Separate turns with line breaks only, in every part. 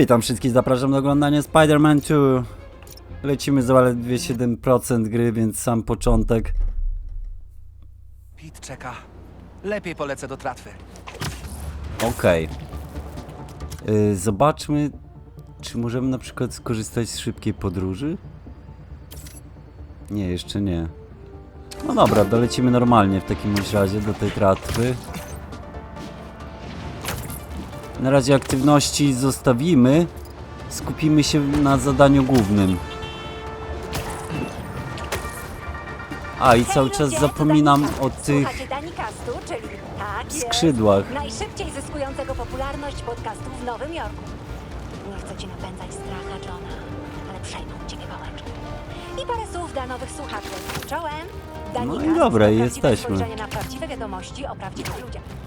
Witam wszystkich, zapraszam do oglądania Spider-Man 2. Lecimy zaledwie 7% gry, więc sam początek.
Pit czeka. Lepiej polecę do tratwy.
Okej. Y, Zobaczmy, czy możemy na przykład skorzystać z szybkiej podróży? Nie, jeszcze nie. No dobra, dolecimy normalnie w takim bądź razie do tej tratwy. Na razie aktywności zostawimy. Skupimy się na zadaniu głównym. A i cały czas zapominam o tych
tak
skrzydłach.
najszybciej zyskującego popularność podcastu w Nowym Jorku. Nie chcę ci napędzać stracha, Johna, ale przejmą ciebie. I parę słów dla nowych słuchaczy. Czołem!
No i dobra, jesteśmy.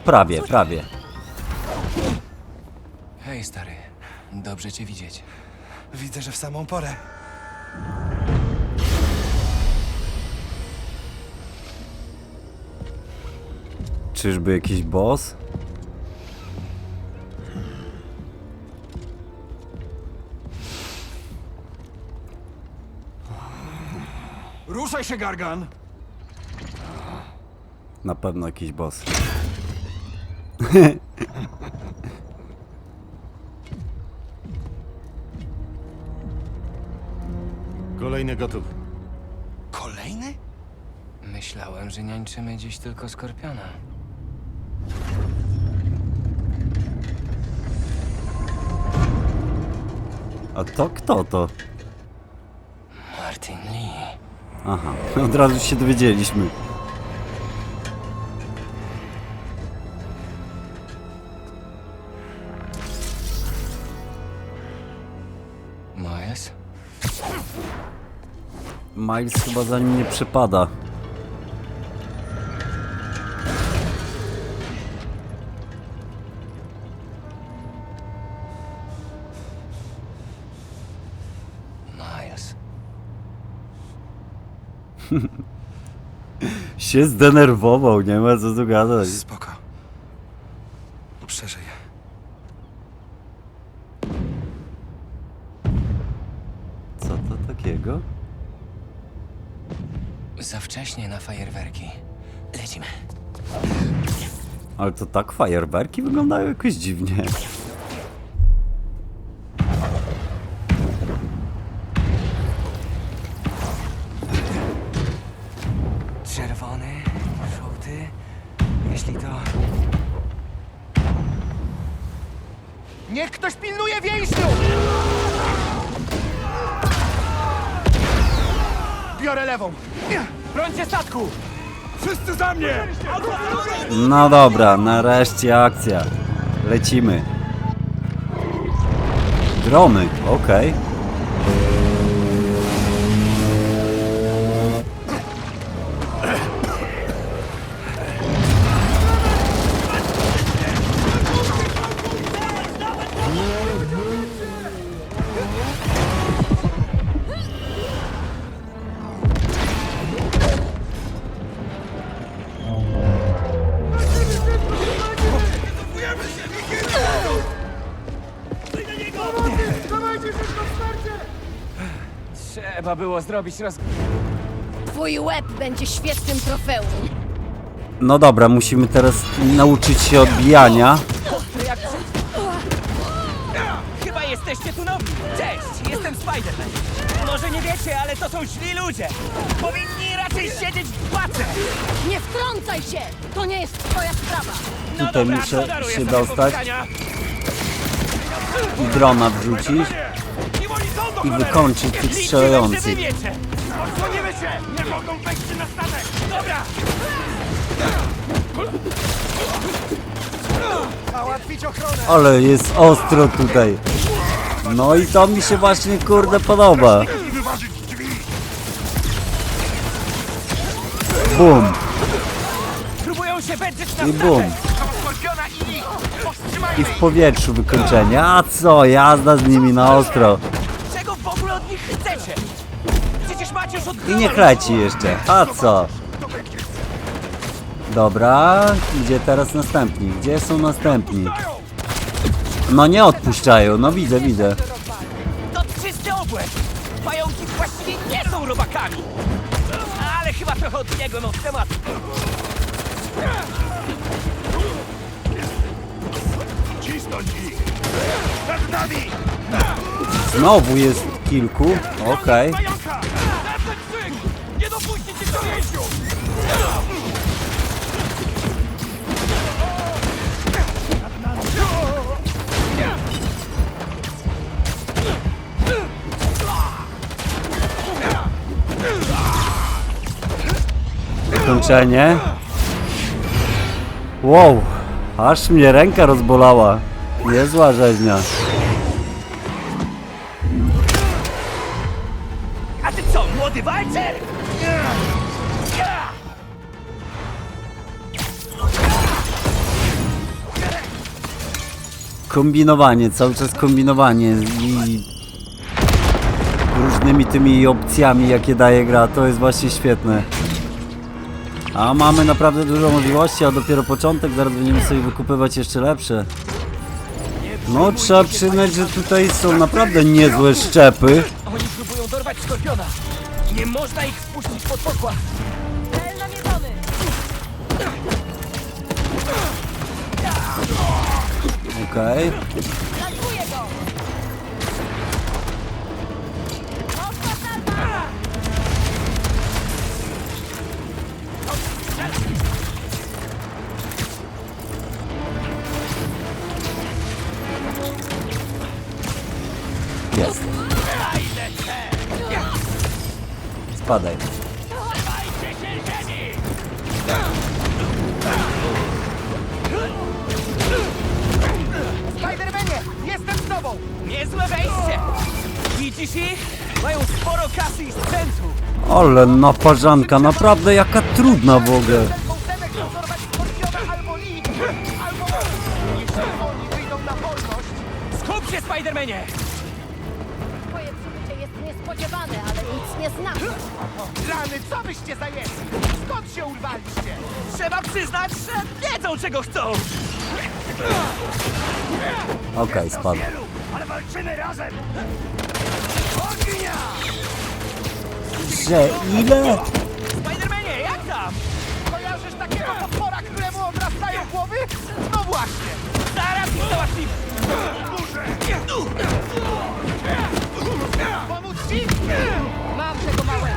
Prawie, prawie.
Hej, stary. Dobrze cię widzieć.
Widzę, że w samą porę.
Czyżby jakiś boss?
Ruszaj się, Gargan!
Na pewno jakiś boss.
Kolejny gotów.
Kolejny?
Myślałem, że niańczymy dziś tylko Skorpiona.
A to kto to?
Martin Lee.
Aha, od razu się dowiedzieliśmy.
Miles
chyba za nim nie przepada.
Miles.
Się zdenerwował, nie ma co tu gadać.
Spoko.
Tak fajerwerki wyglądają jakoś dziwnie.
Czerwony, żółty. Jeśli to... Niech ktoś pilnuje więźniów! Biorę lewą. Brońcie statku!
Wszyscy za mnie!
No dobra, nareszcie akcja. Lecimy. Drony, okej.
Trzeba było zrobić roz...
Twój łeb będzie świetnym trofeum.
No dobra, musimy teraz nauczyć się odbijania.
Jak... Chyba jesteście tu nowi. Cześć, jestem Spider-Man. Może nie wiecie, ale to są źli ludzie. Powinni raczej siedzieć w pace.
Nie wtrącaj się! To nie jest twoja sprawa!
No
Tutaj
dobra,
muszę
to daruję
się
sobie
dostać.
powitania.
I drona wrzucić.
I
wykończyć tych strzelających.
Odsłonimy się! Nie mogą wejść na statek! Dobra!
Ale jest ostro tutaj. No i to mi się właśnie kurde podoba. Bum i bum.
I
w powietrzu wykończenie. A co, jazda z nimi na ostro. I niech leci jeszcze. A co? Dobra, gdzie teraz następni? Gdzie są następni? No nie odpuszczają, no widzę, widzę.
To czysty obłęd! Pająki właściwie nie są robakami! Ale chyba trochę odbiegłem od tematu.
Cisnąć ich! Przed nami!
Znowu jest kilku, okej.
Pająka! Dopuścić ich do!
Wykończenie. Wow, aż mnie ręka rozbolała. Niezła rzeźnia. Kombinowanie, cały czas kombinowanie i różnymi tymi opcjami, jakie daje gra, to jest właśnie świetne. A mamy naprawdę dużo możliwości, a dopiero początek, zaraz będziemy sobie wykupywać jeszcze lepsze. No, trzeba przyznać, że tutaj są naprawdę niezłe szczepy.
Oni próbują dorwać skorpiona. Nie można ich wpuścić pod pokład.
Okej.
Atakuję go! Mocna salwa!
Jest. Spadaj. Ale naparzanka, naprawdę jaka trudna w ogóle.
Skup się, Spidermanie!
Twoje przybycie jest niespodziewane, ale nic nie znaczy.
Rany, co byście zajęli? Skąd się urwaliście? Trzeba przyznać, że wiedzą, czego chcą!
Okej, spadł.
Ale walczymy razem!
Że ile?
Spidermanie, jak tam? Kojarzysz takiego potwora, któremu odrastają głowy? No właśnie! Zaraz ich załatwimy! Pomóc ci?
Mam tego małego.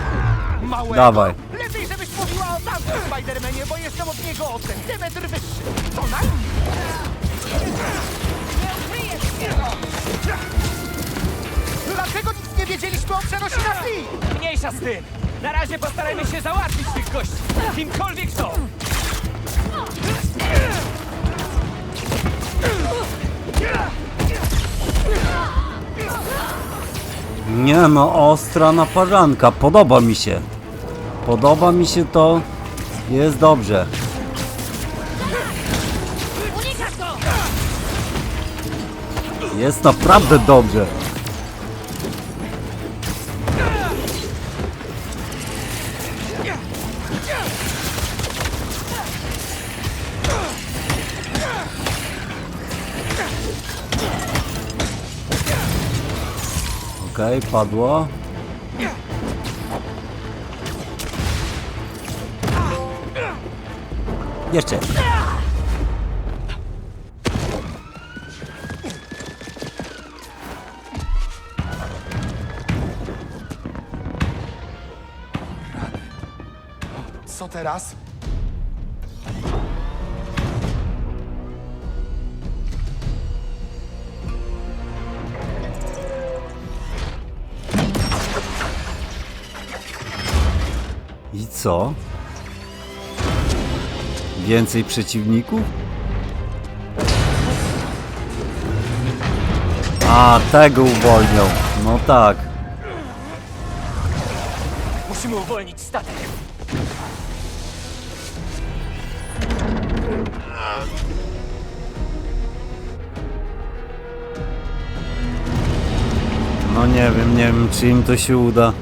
Małego?
Dawaj.
Lepiej, żebyś mówiła o tamtym Spidermanie, bo jestem od niego o centymetr wyższy. Co najmniej?
Nie ukryjesz się!
Dlaczego nic nie wiedzieliśmy o przenosinach Lee? Mniejsza z tym. Na razie postarajmy się załatwić tych gości. Kimkolwiek są.
Nie no, ostra naparzanka, podoba mi się. Podoba mi się to, jest dobrze. Jest naprawdę dobrze. Okej, padło. Jeszcze.
Co teraz?
Co? Więcej przeciwników? A, tego uwolnią. No tak.
Musimy uwolnić statek.
No nie wiem, nie wiem, czy im to się uda.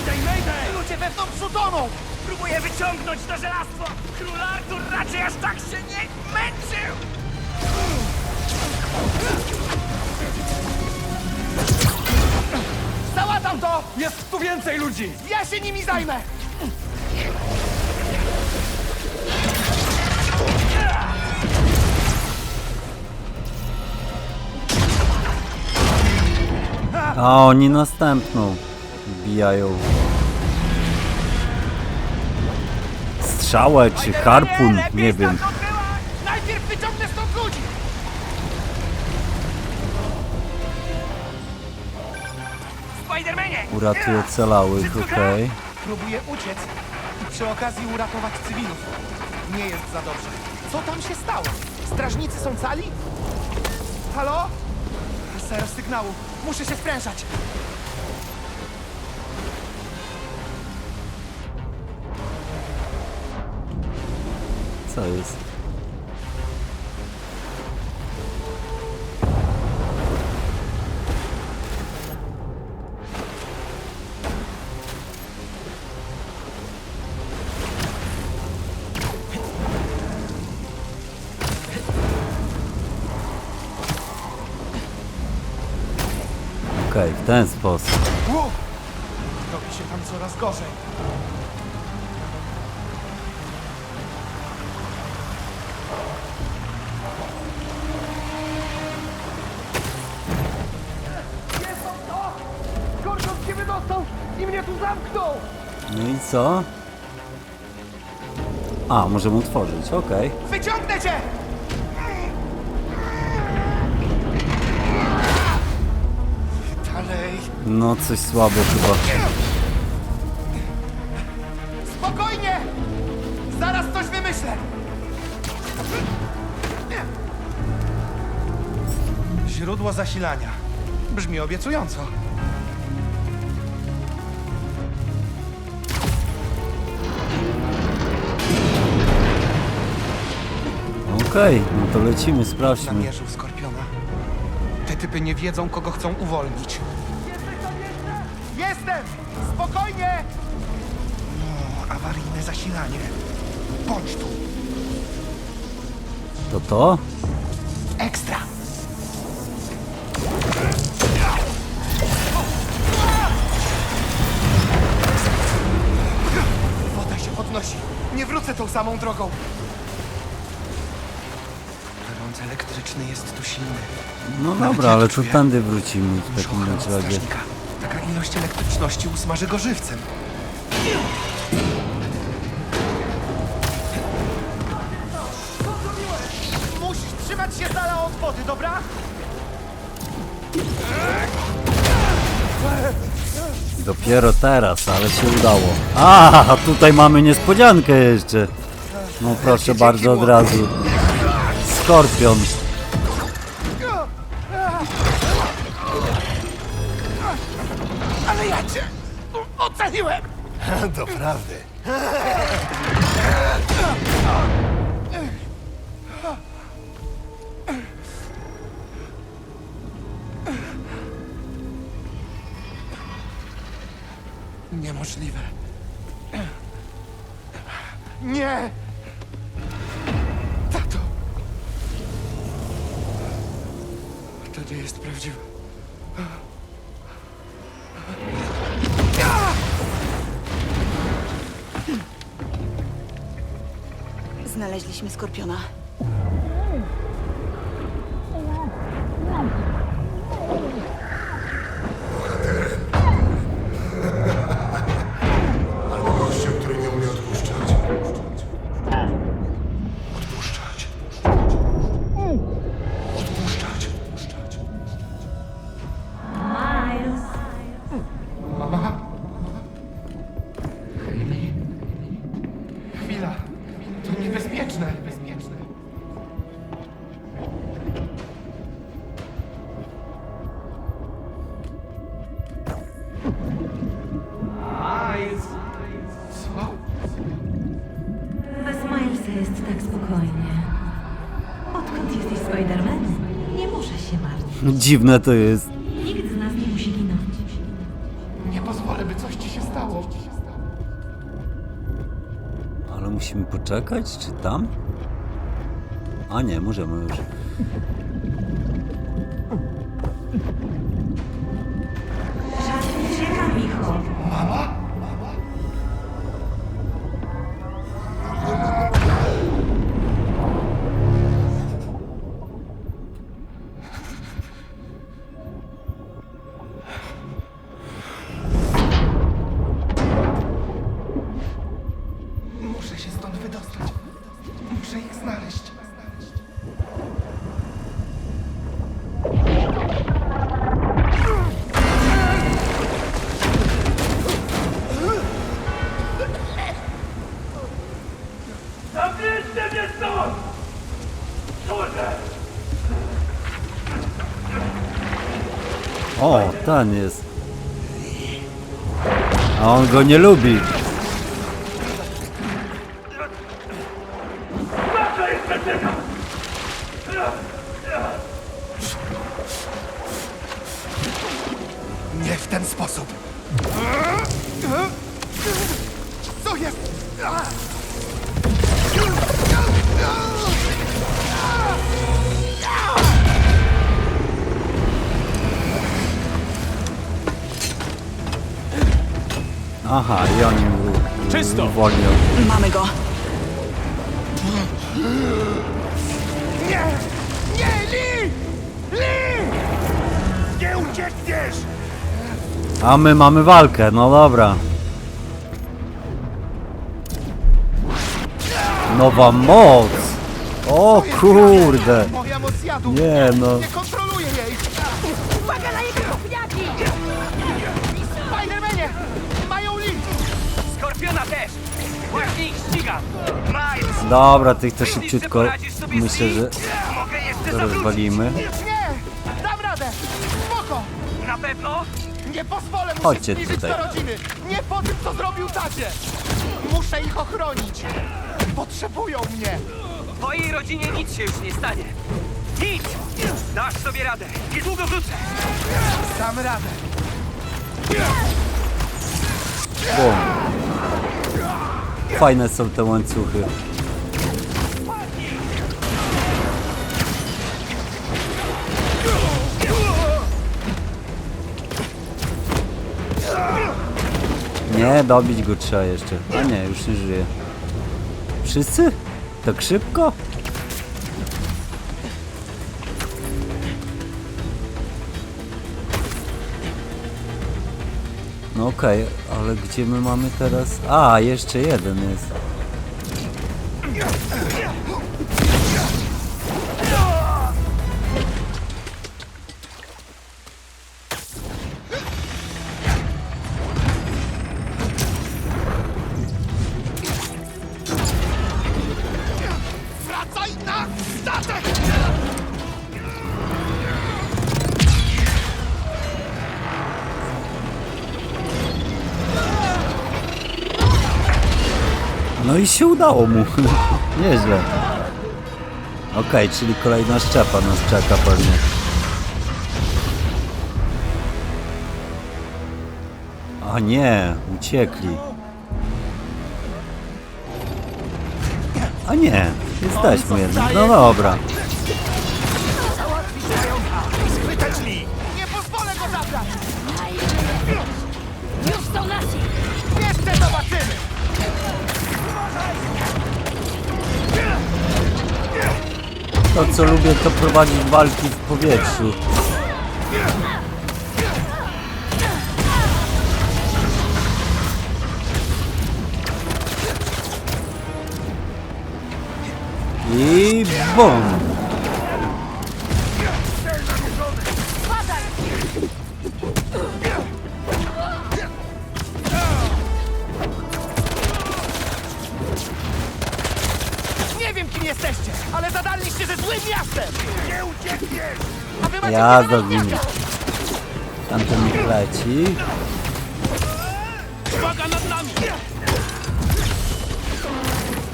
Mayday, mayday! Ludzie wewnątrz toną! Próbuję wyciągnąć to żelastwo! Król Artur raczej aż tak się nie męczył!
Załatam to! Jest tu więcej ludzi!
Ja się nimi zajmę!
A oni następną wbijają. Strzałę czy harpun, nie wiem.
Najpierw wyciągnę stąd ludzi! Spidermanie!
Uratuje ocalałych, okej.
Próbuję uciec i przy okazji uratować cywilów. Nie jest za dobrze. Co tam się stało? Strażnicy są cali? Halo? Zero sygnału. Muszę się sprężać.
Co jest? Okej, w ten sposób.
Robi się tam coraz gorzej.
I mnie tu zamknął!
No i co? A, możemy otworzyć, okej.
Wyciągnę cię! Dalej.
No coś słabo chyba.
Spokojnie! Zaraz coś wymyślę. Źródło zasilania. Brzmi obiecująco.
Okej, no to lecimy, sprawdźmy.
Namierzył Skorpiona. Te typy nie wiedzą, kogo chcą uwolnić. Jestem! Spokojnie! O, awaryjne zasilanie. Bądź tu.
To to?
Ekstra! Woda się podnosi. Nie wrócę tą samą drogą. Elektryczny jest tu silny.
No
Nawet
dobra, ale
to czuję.
tędy wrócimy w takim razie.
strażnika. Taka ilość elektryczności usmaży go żywcem. Musisz trzymać się z dala od wody, dobra?
Dopiero teraz, ale się udało. A, tutaj mamy niespodziankę jeszcze. No proszę bardzo od razu. Skorpion.
Ale ja cię ocaliłem!
Doprawdy.
Niemożliwe. Nie! Nie jest prawdziwe.
Znaleźliśmy skorpiona.
Dziwne to jest.
Nikt z nas nie musi ginąć.
Nie pozwolę, by coś ci się stało.
Ale musimy poczekać. poczekać, czy tam? A nie, możemy już. O, ten jest. A on go nie lubi.
Nie w ten sposób. Co jest?
Aha, i oni
Czysto.
uwolnią.
Mamy go.
Nie! Nie, Lee! Lee! Nie uciekniesz!
A my mamy walkę, no dobra. Nowa moc! O kurde!
grane. Moja moc jadu!
Nie no. Dobra, tych to szybciutko myślę, że
Mogę jeszcze
rozwalimy.
Nie! Dam radę! Spoko!
Na pewno?
Nie pozwolę mu
Chodźcie
się zbliżyć
tutaj.
do rodziny! Nie po tym, co zrobił tacie! Muszę ich ochronić! Potrzebują mnie!
Twojej rodzinie nic się już nie stanie. Nic! Dasz sobie radę. Niedługo wrócę.
Dam radę!
Bum. Fajne są te łańcuchy. Nie, dobić go trzeba jeszcze. A nie, już nie żyje. Wszyscy? Tak szybko? No okej, ale gdzie my mamy teraz? A, jeszcze jeden jest. I się udało mu. Nieźle. Okej, czyli kolejna szczepa nas czeka pewnie. A nie, uciekli. A nie, jesteśmy jednak. No dobra.
Nie!
To co lubię to prowadzić walki w powietrzu. I bum!
Wiem, kim jesteście, ale zadaliście ze złym miastem! Nie uciekniesz! A wy macie
Ja
wiele
za nim.
miasta.
Tamten mi leci.
Uwaga nad nami!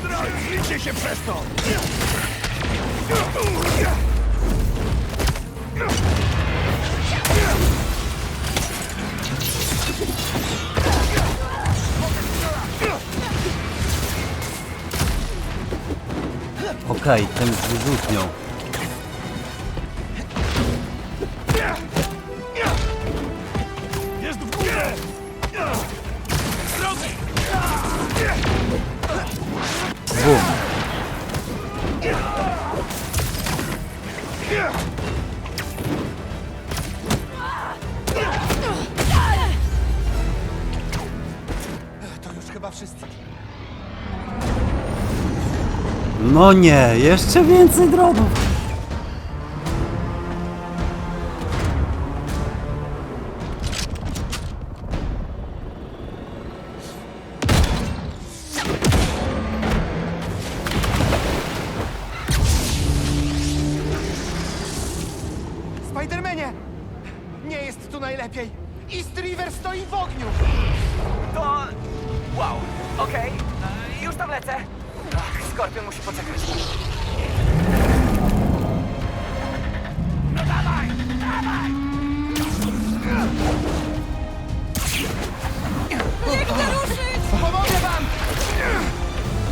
Zdrajcie się przez to!
Okej, ten z wyrzutnią.
Jest w górę!
Bum.
To już chyba wszyscy.
No nie, jeszcze więcej dronów.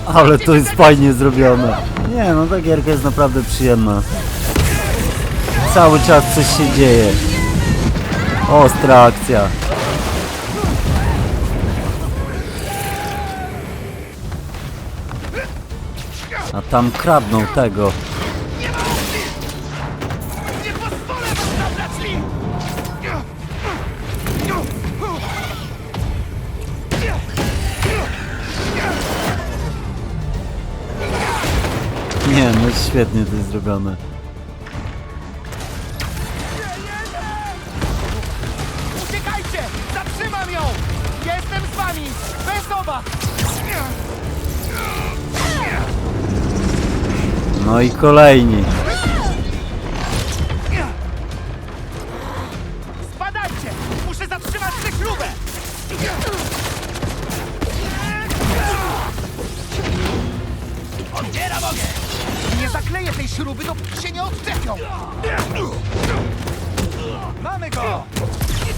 Ale to jest fajnie zrobione. Nie, no ta gierka jest naprawdę przyjemna. Cały czas coś się dzieje. Ostra akcja. A tam kradną tego. Świetnie to jest zrobione.
Uciekajcie! Zatrzymam ją! Jestem z wami! Bez obaw!
No i kolejni.
Spadajcie! Muszę zatrzymać tę śrubę! Tej śruby, dopóki się nie odczepią! Mamy go!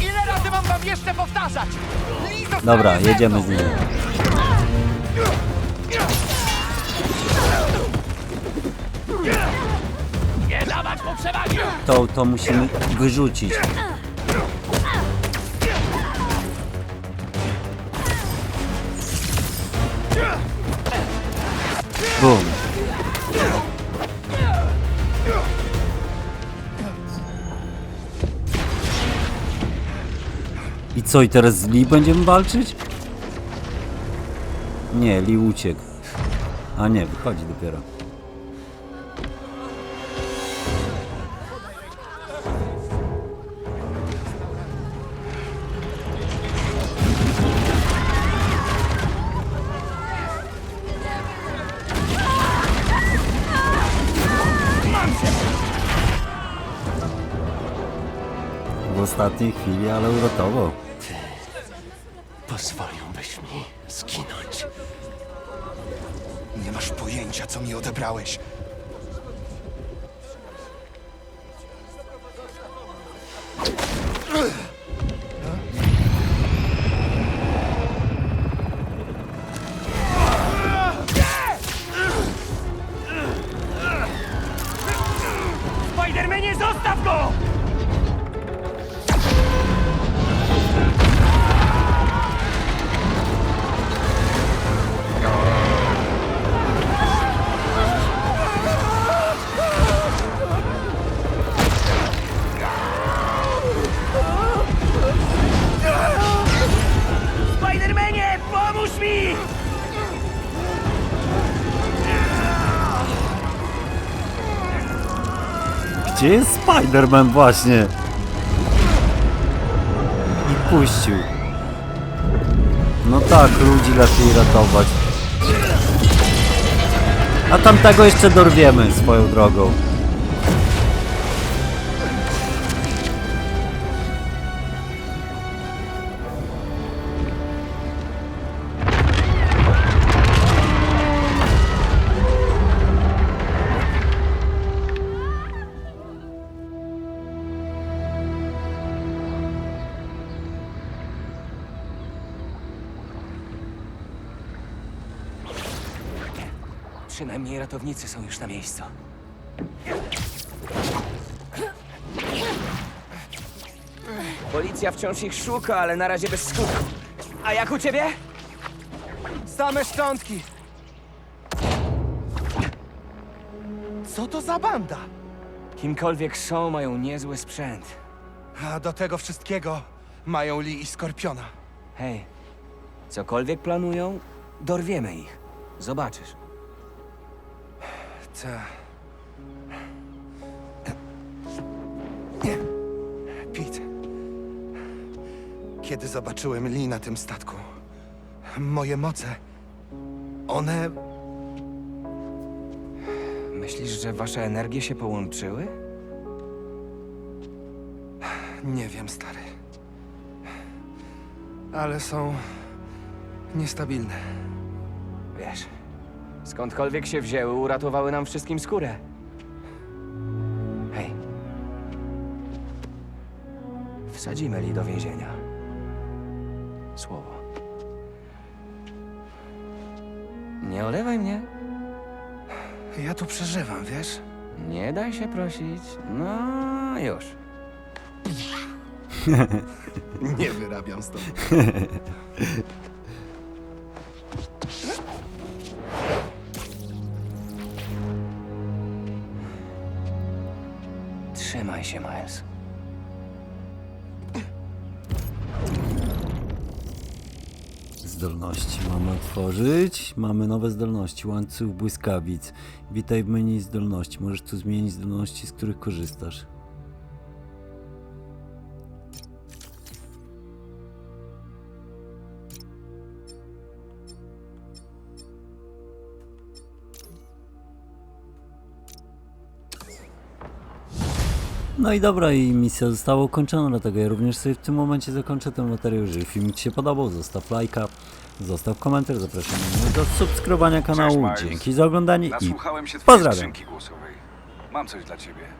Ile razy mam wam jeszcze powtarzać? Lee zostanie
Dobra,
ze
jedziemy z nim.
Nie dawać mu przewagi!
To, to musimy wyrzucić. Co, i teraz z Lee będziemy walczyć? Nie, Lee uciekł. A nie, wychodzi dopiero. W ostatniej chwili, ale uratował.
Co
Spider-Man właśnie? I puścił. No tak, ludzi lepiej ratować. A tamtego jeszcze dorwiemy swoją drogą.
Przynajmniej ratownicy są już na miejscu. Policja wciąż ich szuka, ale na razie bez skutku. A jak u ciebie?
Same szczątki! Co to za banda?
Kimkolwiek są, mają niezły sprzęt.
A do tego wszystkiego mają Lee i Skorpiona.
Hej, cokolwiek planują, dorwiemy ich. Zobaczysz.
Ta. Pete. Kiedy zobaczyłem Lee na tym statku, moje moce, one
Myślisz, że wasze energie się połączyły?
Nie wiem, stary. Ale są niestabilne.
Wiesz, skądkolwiek się wzięły, uratowały nam wszystkim skórę. Hej. Wsadzimy Li do więzienia. Słowo. Nie olewaj mnie.
Ja tu przeżywam, wiesz?
Nie daj się prosić. No już.
Nie wyrabiam stąd.
Trzymaj się, Miles.
Zdolności mamy otworzyć. Mamy nowe zdolności. Łańcuch błyskawic. Witaj w menu zdolności. Możesz tu zmienić zdolności, z których korzystasz. No i dobra, i misja została ukończona, dlatego ja również sobie w tym momencie zakończę ten materiał. Jeżeli film Ci się podobał, zostaw lajka, zostaw komentarz, zapraszam do subskrybowania kanału. Dzięki za oglądanie i
Nasłuchałem się twojej
pozdrawiam.
skrzynki głosowej. Mam coś dla ciebie.